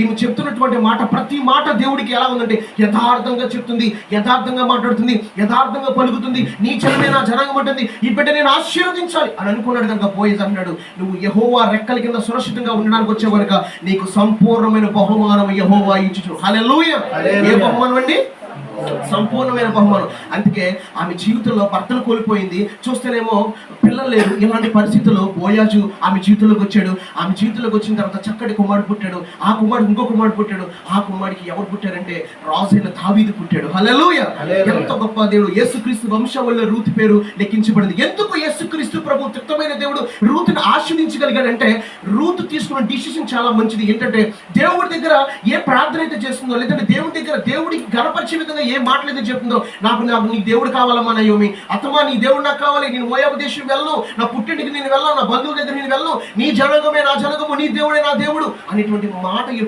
ఈమె చెప్తున్నటువంటి మాట ప్రతి మాట దేవుడికి ఎలా ఉందంటే యథార్థంగా చెప్తుంది యథార్థంగా మాట్లాడుతుంది యథార్థంగా పలుకుతుంది. నీ చలమే నా జనాంగం అంటుంది. ఈ బిడ్డ నేను ఆశీర్వదించాలి అని అనుకున్నాడు కనుక పోయేసి అన్నాడు నువ్వు యహోవా రెక్కల కింద సురక్షితంగా ఉండడానికి వచ్చే కనుక నీకు సంపూర్ణమైన బహుమానం యహోవా ఇచ్చు హల్లెలూయా. ఏ బహుమానం అండి? సంపూర్ణమైన బహుమానం. అందుకే ఆమె జీవితంలో భర్తను కోల్పోయింది. చూస్తేనేమో పిల్లలు లేరు. ఇలాంటి పరిస్థితుల్లో బోయాజు ఆమె జీవితంలోకి వచ్చాడు. ఆమె జీవితంలోకి వచ్చిన తర్వాత చక్కటి కుమారుడు పుట్టాడు. ఆ కుమారుడు ఇంకో కుమారుడు పుట్టాడు. ఆ కుమారుడికి ఎవరు పుట్టారంటే రాజైన దావీదు పుట్టాడు. హల్లెలూయా. ఎంత గొప్ప దేవుడు. యేసుక్రీస్తు వంశంలో రూతు పేరు లెక్కించబడింది. ఎందుకు యేసుక్రీస్తు తృప్తమైన దేవుడు రూతుని ఆశ్రయించగలిగాడంటే రూతు తీసుకున్న డిసిషన్ చాలా మంచిది. ఏంటంటే దేవుడి దగ్గర ఏ ప్రార్థన అయితే చేస్తుందో లేదంటే దేవుడి దగ్గర దేవుడికి గణపరిచే విధంగా ఏ మాటలు అయితే చెప్తుందో నాకు నాకు నీ దేవుడు కావాలమ్మా నయోమి. అత్తమా నీ దేవుడు నాకు కావాలి. నేను మోయాబు దేశం వెళ్ళను. నా పుట్టింటికి నేను వెళ్ళను. నా బంధువుల దగ్గర నేను వెళ్ళను. నీ జనగమే నా జనగము. నీ దేవుడే నా దేవుడు అనేటువంటి మాట